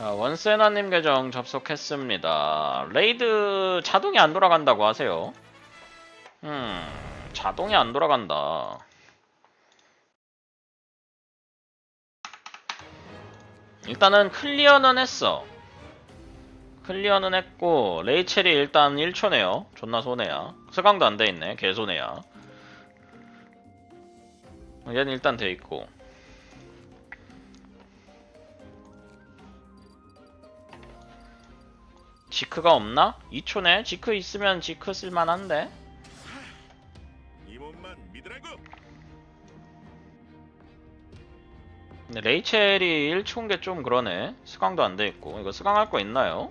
자, 원세나님 계정 접속했습니다. 레이드 자동이 안 돌아간다고 하세요. 음, 자동이 안 돌아간다. 일단은 클리어는 했어. 클리어는 했고, 레이첼이 일단 1초네요. 존나 손해야. 스강도 안 돼 있네. 개 손해야. 얘는 일단 돼 있고. 지크가 없나? 2초네? 지크 있으면 지크 쓸만한데? 근데 레이첼이 1초인 게 좀 그러네. 스강도 안 돼 있고. 이거 스강 할 거 있나요?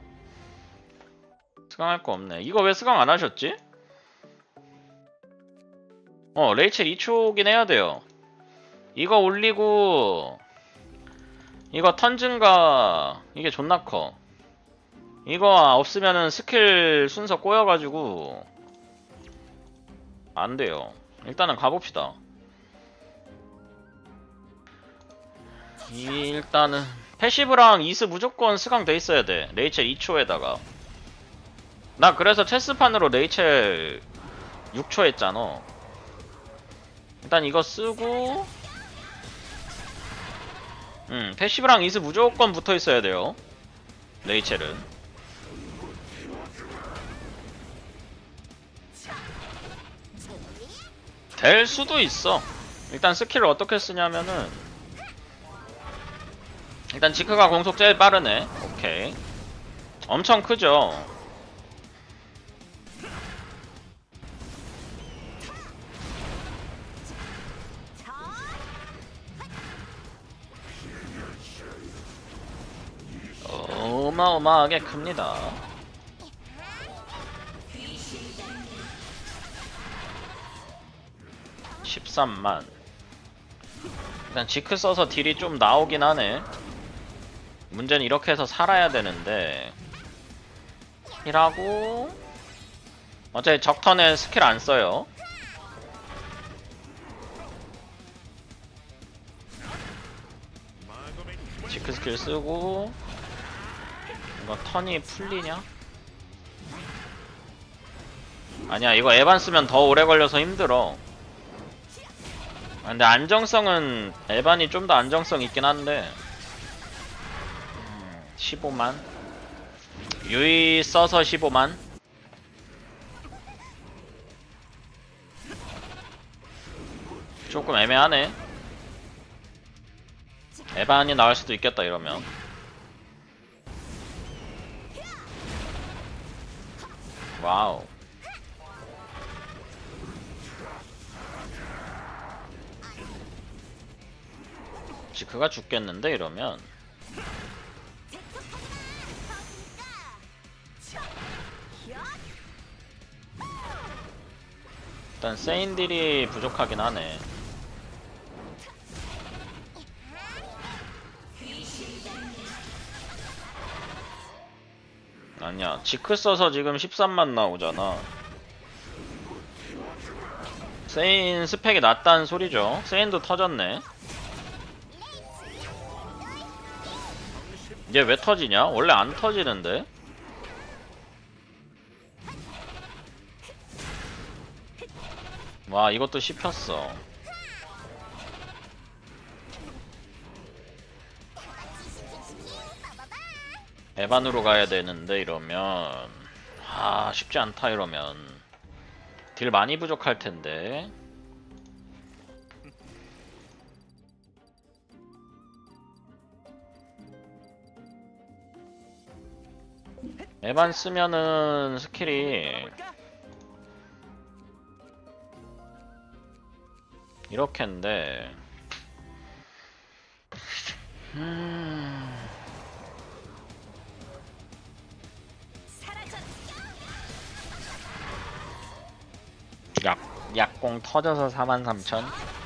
스강 할 거 없네. 이거 왜 스강 안 하셨지? 어, 레이첼 2초긴 해야 돼요. 이거 올리고, 이거 턴 증가, 이게 존나 커. 이거 없으면은 스킬 순서 꼬여가지고, 안 돼요. 일단은 가봅시다. 일단은 패시브랑 이스 무조건 스강 돼 있어야 돼. 레이첼 2초에다가. 나 그래서 체스판으로 레이첼 6초 했잖아. 일단 이거 쓰고 음, 패시브랑 이스 무조건 붙어 있어야 돼요. 레이첼은. 될 수도 있어. 일단 스킬을 어떻게 쓰냐면은 일단 지크가 공속 제일 빠르네. 오케이. 엄청 크죠. 어마어마하게 큽니다. (13만) 일단 지크 써서 딜이 좀 나오긴 하네. 문제는 이렇게 해서 살아야 되는데. 힐하고. 어차피 적턴에 스킬 안 써요. 지크 스킬 쓰고. 이거 턴이 풀리냐? 아니야 이거 에반 쓰면 더 오래 걸려서 힘들어 아, 근데 안정성은 에반이 좀 더 안정성 있긴 한데. 15만. 유이 써서 15만. 조금 애매하네. 에반이 나올 수도 있겠다 이러면. 와우 지크가 죽겠는데 이러면? 일단 세인딜이 부족하긴 하네. 아니야 지크 써서 지금 13만 나오잖아. 세인 스펙이 낮다는 소리죠. 세인도 터졌네 얘 왜 터지냐? 원래 안 터지는데? 와 이것도 씹혔어. 에반으로 가야 되는데 이러면. 아 쉽지 않다 이러면. 딜 많이 부족할 텐데 에반 쓰면은 스킬이 이렇게인데. 음... 약, 약공 터져서 43,000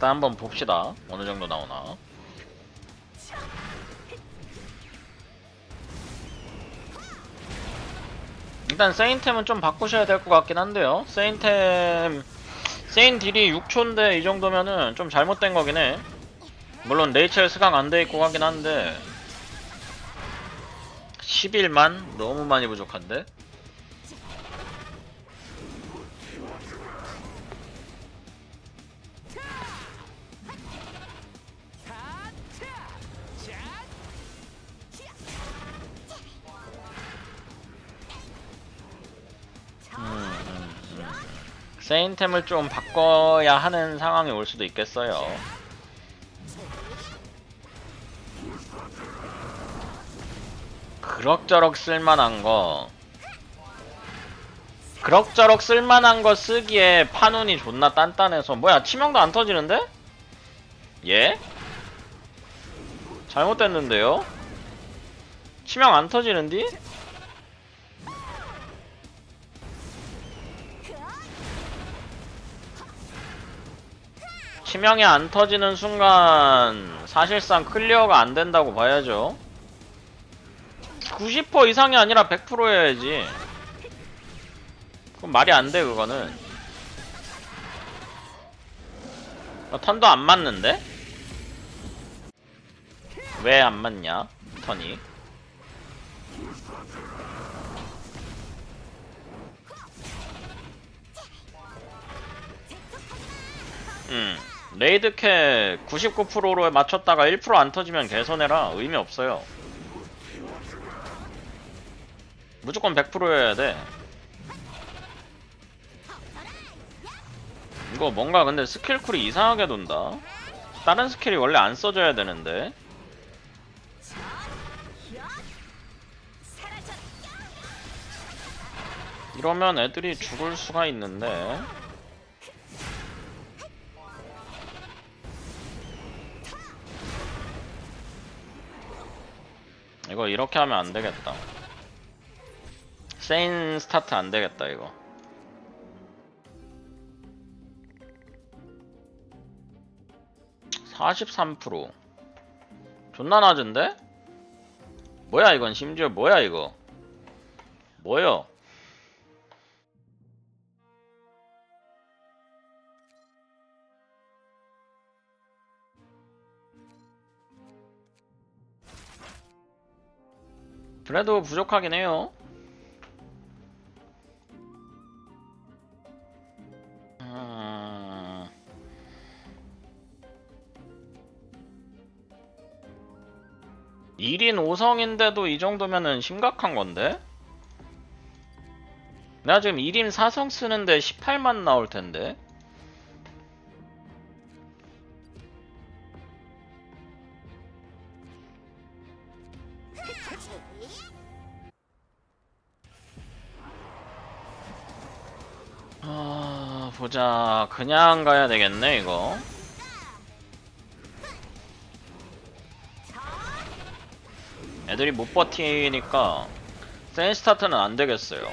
일단 한번 봅시다. 어느 정도 나오나. 일단 세인템은 좀 바꾸셔야 될 것 같긴 한데요. 세인템 세인 딜이 6초인데 이 정도면은 좀 잘못된 거긴 해. 물론 레이첼 수강 안 돼 있고 하긴 한데 11만 너무 많이 부족한데. 세인템을 좀 바꿔야 하는 상황이 올 수도 있겠어요. 그럭저럭 쓸만한 거. 그럭저럭 쓸만한 거 쓰기에 판운이 존나 단단해서 뭐야 치명도 안 터지는데? 예? 잘못됐는데요? 치명 안 터지는디? 치명이 안 터지는 순간 사실상 클리어가 안 된다고 봐야죠. 90% 이상이 아니라 100%여야지. 그럼 말이 안 돼, 그거는. 어, 턴도 안 맞는데? 왜 안 맞냐, 턴이? 음, 레이드캐 99%로 맞췄다가 1%안 터지면 개손해라. 의미 없어요. 무조건 100%여야 돼. 이거 뭔가 근데 스킬쿨이 이상하게 돈다. 다른 스킬이 원래 안 써줘야 되는데. 이러면 애들이 죽을 수가 있는데. 이거 이렇게 하면 안 되겠다. 세인 스타트 안 되겠다 이거. (43%) 존나 낮은데? 뭐야 이건 심지어 뭐야 이거 뭐요? 그래도 부족하긴 해요. 음... 일인 5성인데도 이 정도면은 심각한 건데? 내가 지금 1인 4성 쓰는데 18만 나올 텐데? 보자. 그냥 가야 되겠네, 이거. 애들이 못 버티니까 센 스타트는 안 되겠어요.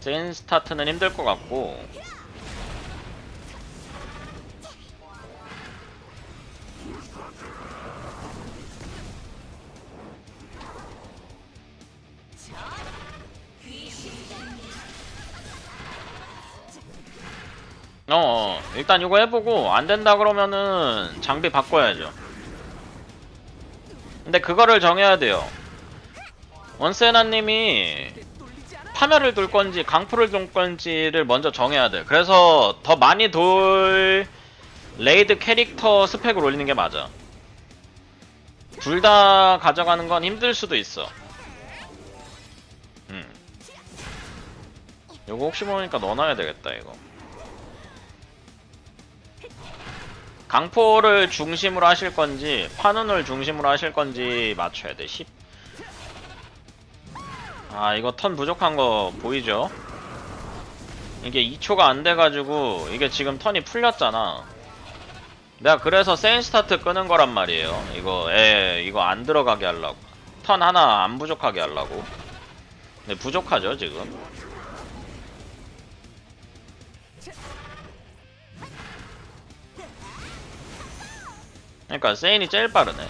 센 스타트는 힘들 것 같고. 일단 이거 해보고 안 된다 그러면은 장비 바꿔야죠. 근데 그거를 정해야 돼요. 원세나님이 파멸을 둘 건지 강풀을 둘 건지를 먼저 정해야 돼. 그래서 더 많이 돌 레이드 캐릭터 스펙을 올리는 게 맞아. 둘 다 가져가는 건 힘들 수도 있어. 음. 요거 혹시 모르니까 넣어놔야 되겠다 이거. 강포를 중심으로 하실 건지 판운을 중심으로 하실 건지 맞춰야 돼. 10. 아 이거 턴 부족한 거 보이죠? 이게 2초가 안 돼가지고 이게 지금 턴이 풀렸잖아. 내가 그래서 세인 스타트 끄는 거란 말이에요. 이거 에 이거 안 들어가게 하려고. 턴 하나 안 부족하게 하려고. 근데 부족하죠 지금. 그러니까 세인이 제일 빠르네.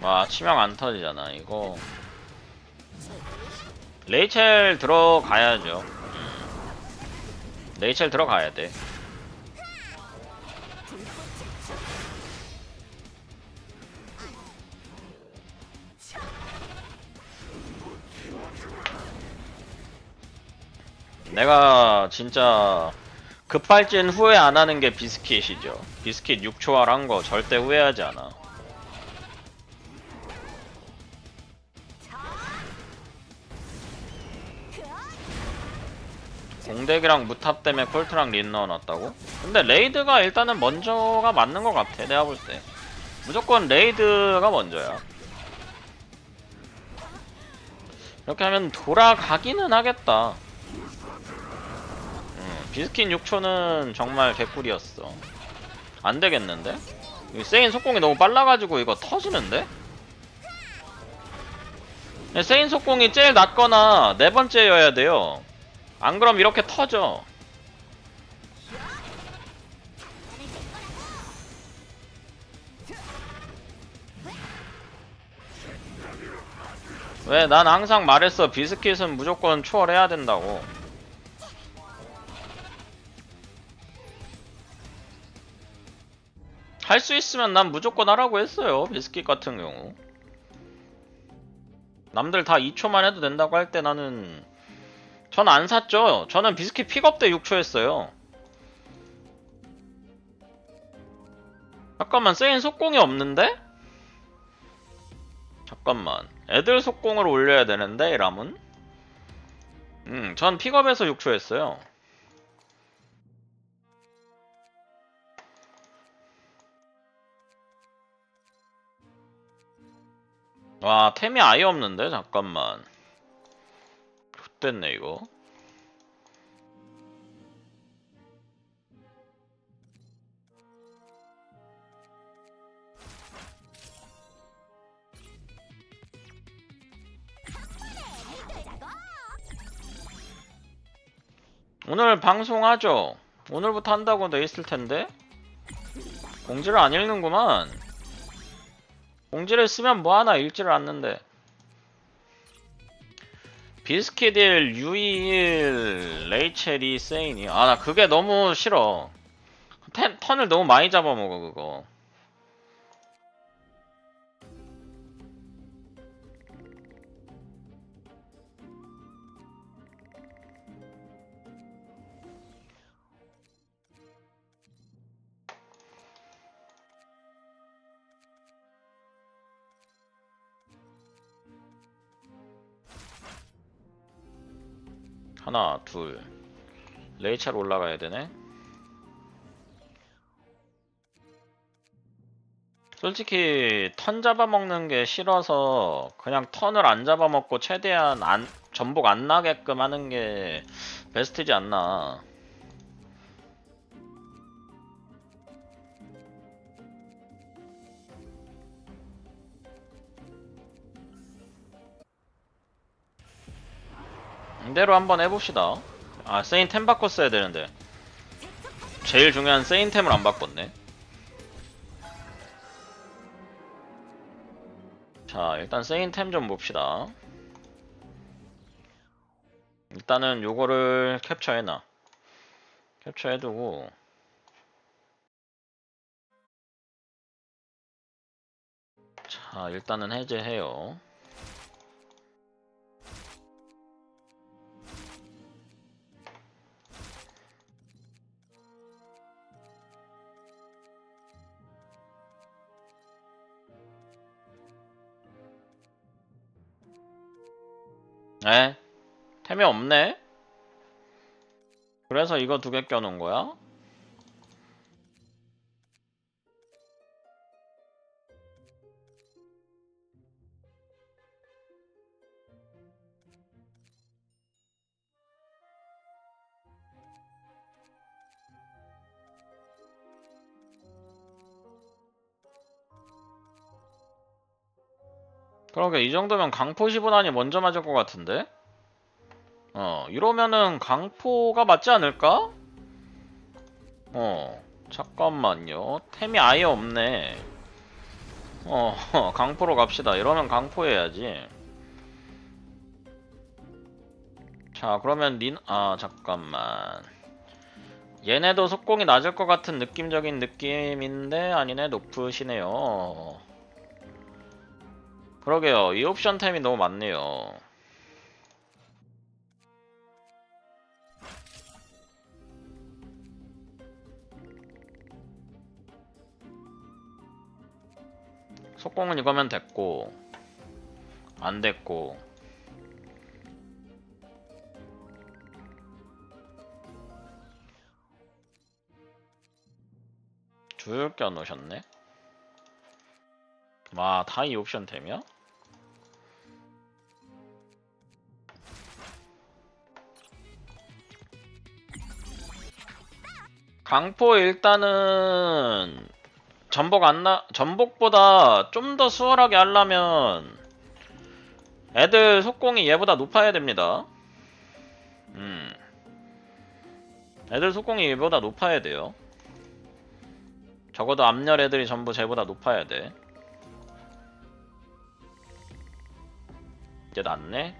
와 치명 안 터지잖아 이거. 레이첼 들어가야죠. 음. 레이첼 들어가야 돼. 내가 진짜 급발진 후회 안 하는 게 비스킷이죠. 비스킷 6초할 한거 절대 후회하지 않아. 공덱이랑 무탑 때문에 콜트랑 린 넣어놨다고? 근데 레이드가 일단은 먼저가 맞는 것 같아 내가 볼 때. 무조건 레이드가 먼저야. 이렇게 하면 돌아가기는 하겠다. 음, 비스킨 6초는 정말 개꿀이었어. 안 되겠는데? 이 세인 속공이 너무 빨라가지고 이거 터지는데? 네, 세인 속공이 제일 낮거나 네 번째여야 돼요. 안 그럼 이렇게 터져. 왜? 난 항상 말했어. 비스킷은 무조건 초월해야 된다고. 할 수 있으면 난 무조건 하라고 했어요. 비스킷 같은 경우. 남들 다 2초만 해도 된다고 할 때 나는 전 안 샀죠. 저는 비스킷 픽업 때 6초 했어요. 잠깐만 세인 속공이 없는데? 잠깐만 애들 속공을 올려야 되는데 람은? 음, 전 픽업에서 6초 했어요. 와 템이 아예 없는데? 잠깐만. X됐네 이거. 오늘 방송하죠? 오늘부터 한다고 돼 있을 텐데? 공지를 안 읽는구만 공지를 쓰면 뭐하나 읽지를 않는데. 비스키딜, 유이일, 레이첼이, 세인이 아 나 그게 너무 싫어. 텐, 턴을 너무 많이 잡아먹어 그거 하나 둘. 레이첼 올라가야 되네. 솔직히 턴 잡아먹는 게 싫어서 그냥 턴을 안 잡아먹고 최대한 안 전복 안 나게끔 하는 게 베스트지 않나 이대로 한번 해봅시다. 아 세인 템 바꿨어야 되는데. 제일 중요한 세인 템을 안 바꿨네. 자 일단 세인 템 좀 봅시다. 일단은 요거를 캡처해놔. 캡처해두고. 자 일단은 해제해요 에? 템이 없네? 그래서 이거 두 개 껴놓은 거야? 이 정도면 강포 15단이 먼저 맞을 것 같은데? 어 이러면은 강포가 맞지 않을까? 어 잠깐만요 템이 아예 없네 어, 강포로 갑시다. 이러면 강포 해야지. 자, 그러면 린, 아, 잠깐만. 얘네도 속공이 낮을 것 같은 느낌적인 느낌인데, 아니네, 높으시네요. 그러게요. 이 옵션 템이 너무 많네요. 속공은 이거면 됐고 안 됐고 줄 껴놓으셨네 와다 이 옵션 템이야? 강포 일단은 전복 안 나, 전복보다 좀 더 수월하게 하려면 애들 속공이 얘보다 높아야 됩니다. 음. 애들 속공이 얘보다 높아야 돼요. 적어도 앞열 애들이 전부 쟤보다 높아야 돼. 이제 낫네?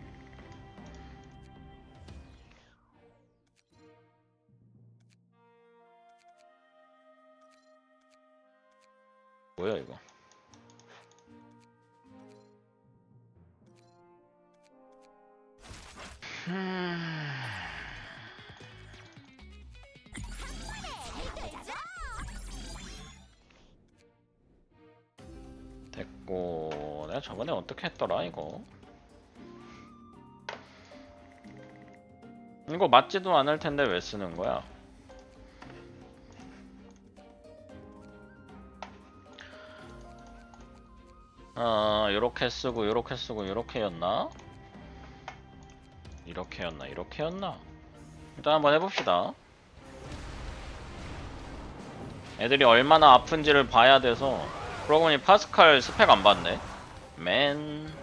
뭐야 이거? 됐고 내가 저번에 어떻게 했더라 이거? 이거 맞지도 않을 텐데 왜 쓰는 거야? 어, 요렇게 쓰고 요렇게 쓰고 요렇게였나? 이렇게였나? 이렇게였나? 일단 한번 해봅시다. 애들이 얼마나 아픈지를 봐야 돼서 그러고 보니 파스칼 스펙 안 봤네. 맨.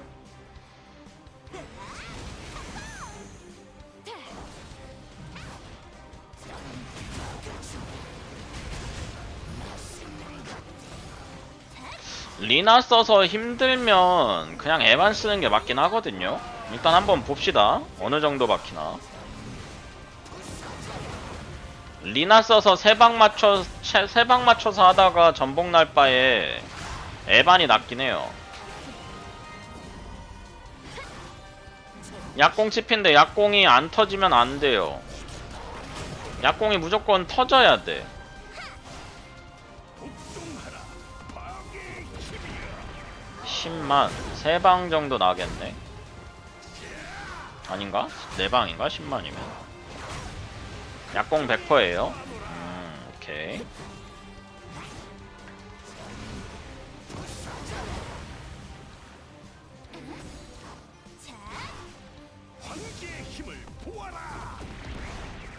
리나 써서 힘들면 그냥 에반 쓰는 게 맞긴 하거든요. 일단 한번 봅시다. 어느 정도 박히나. 리나 써서 세 방 맞춰 세 방 맞춰서 하다가 전복 날 바에 에반이 낫긴 해요. 약공 칩인데 약공이 안 터지면 안 돼요. 약공이 무조건 터져야 돼. 10만 세방 정도 나겠네. 아닌가? 네 방인가? 10만이면. 약공 100%예요. 음, 오케이. 황제의 힘을 보아라.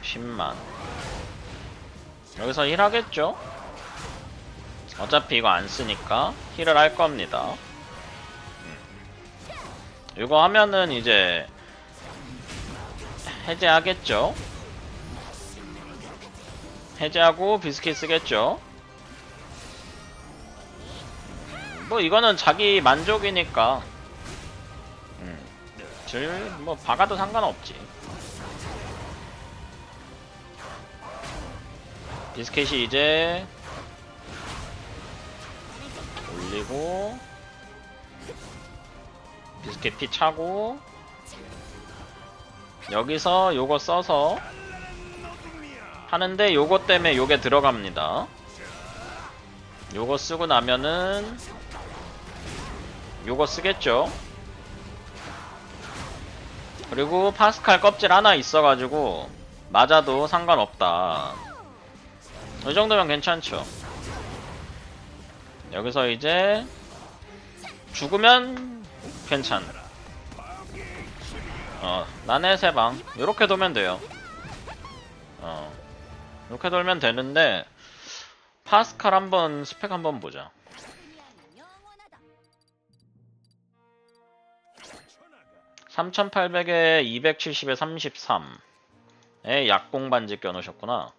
10만. 여기서 힐 하겠죠? 어차피 이거 안 쓰니까 힐을 할 겁니다. 음. 이거 하면은 이제 해제하겠죠? 해제하고 비스킷 쓰겠죠? 음, 뭐 이거는 자기 만족이니까 음, 질뭐 박아도 상관없지. 비스켓이 이제 올리고 비스켓 피 차고 여기서 요거 써서 하는데 요거 때문에 요게 들어갑니다. 요거 쓰고 나면은 요거 쓰겠죠? 그리고 파스칼 껍질 하나 있어가지고 맞아도 상관없다. 이 정도면 괜찮죠. 여기서 이제 죽으면 괜찮. 어, 난해 세방 이렇게 돌면 돼요. 어, 이렇게 돌면 되는데 파스칼 한번 스펙 한번 보자. 천하가 3800에 270에 33에 약공 반지 껴놓으셨구나.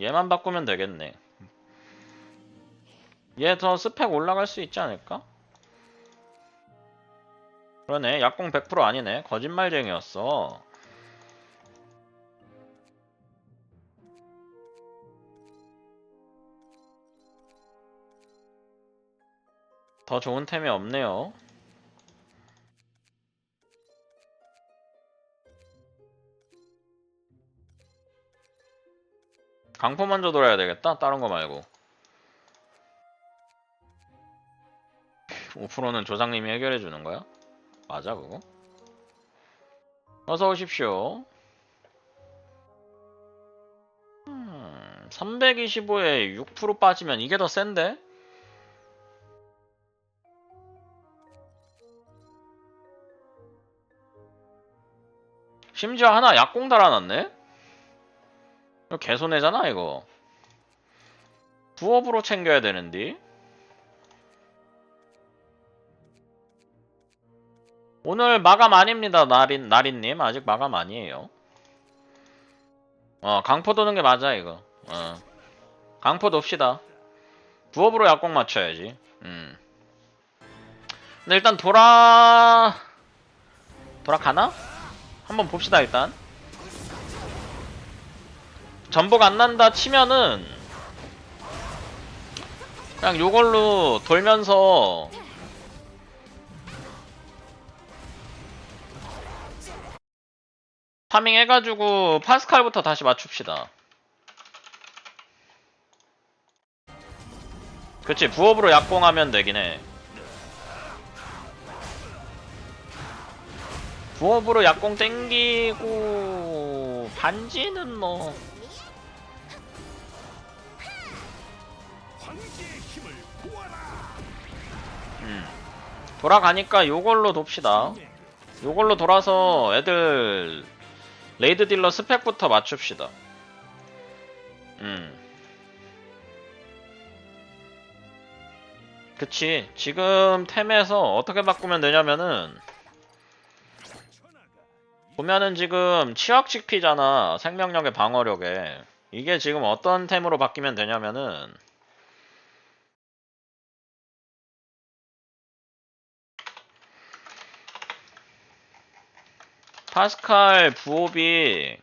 얘만 바꾸면 되겠네. 얘 더 스펙 올라갈 수 있지 않을까? 그러네. 약공 100% 아니네. 거짓말쟁이였어. 더 좋은 템이 없네요. 강포 먼저 돌아야 되겠다? 다른 거 말고 5%는 조상님이 해결해 주는 거야? 맞아 그거? 어서 오십시오. 음, 325에 6% 빠지면 이게 더 센데? 심지어 하나 약공 달아놨네? 이거 개손해잖아 이거. 부업으로 챙겨야 되는데. 오늘 마감 아닙니다, 나린, 나린님. 아직 마감 아니에요. 어, 강포 도는 게 맞아, 이거. 어. 강포 돕시다. 부업으로 약공 맞춰야지. 음. 근데 일단 돌아, 돌아가나? 한번 봅시다, 일단. 전복 안 난다 치면은, 그냥 요걸로 돌면서 파밍 해가지고 파스칼부터 다시 맞춥시다. 그치 부업으로 약공하면 되긴 해. 부업으로 약공 땡기고 반지는 뭐. 음. 돌아가니까 요걸로 돕시다. 요걸로 돌아서 애들 레이드 딜러 스펙부터 맞춥시다. 음. 그치. 지금 템에서 어떻게 바꾸면 되냐면은 보면은 지금 치약식 피잖아. 생명력의 방어력에. 이게 지금 어떤 템으로 바뀌면 되냐면은 파스칼 부업이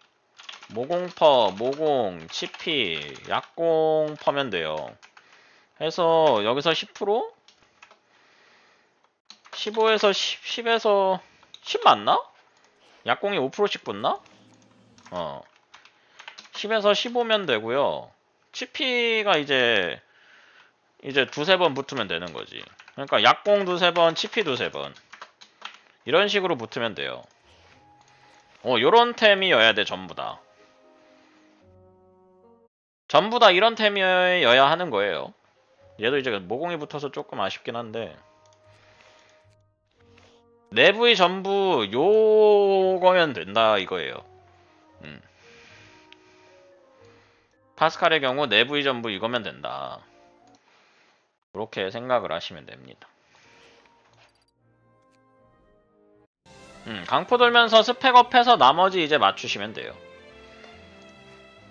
모공퍼, 모공, 치피, 약공 퍼면 돼요. 해서 여기서 10%? 15에서 10, 10 에서 10 맞나? 약공이 5%씩 붙나? 어. 10에서 15면 되고요. 치피가 이제 이제 두세 번 붙으면 되는 거지. 그러니까 약공 두세 번, 치피 두세 번. 이런 식으로 붙으면 돼요. 어, 요런 템이어야 돼, 전부 다. 전부 다 이런 템이어야 하는 거예요. 얘도 이제 모공이 붙어서 조금 아쉽긴 한데. 내부의 전부 요거면 된다 이거예요. 음. 파스칼의 경우 내부의 전부 이거면 된다. 그렇게 생각을 하시면 됩니다. 음, 강포 돌면서 스펙업해서 나머지 이제 맞추시면 돼요.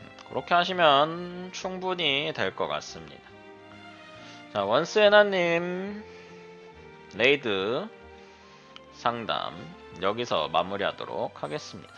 음, 그렇게 하시면 충분히 될 것 같습니다. 자, 원스에나님 레이드 상담 여기서 마무리하도록 하겠습니다.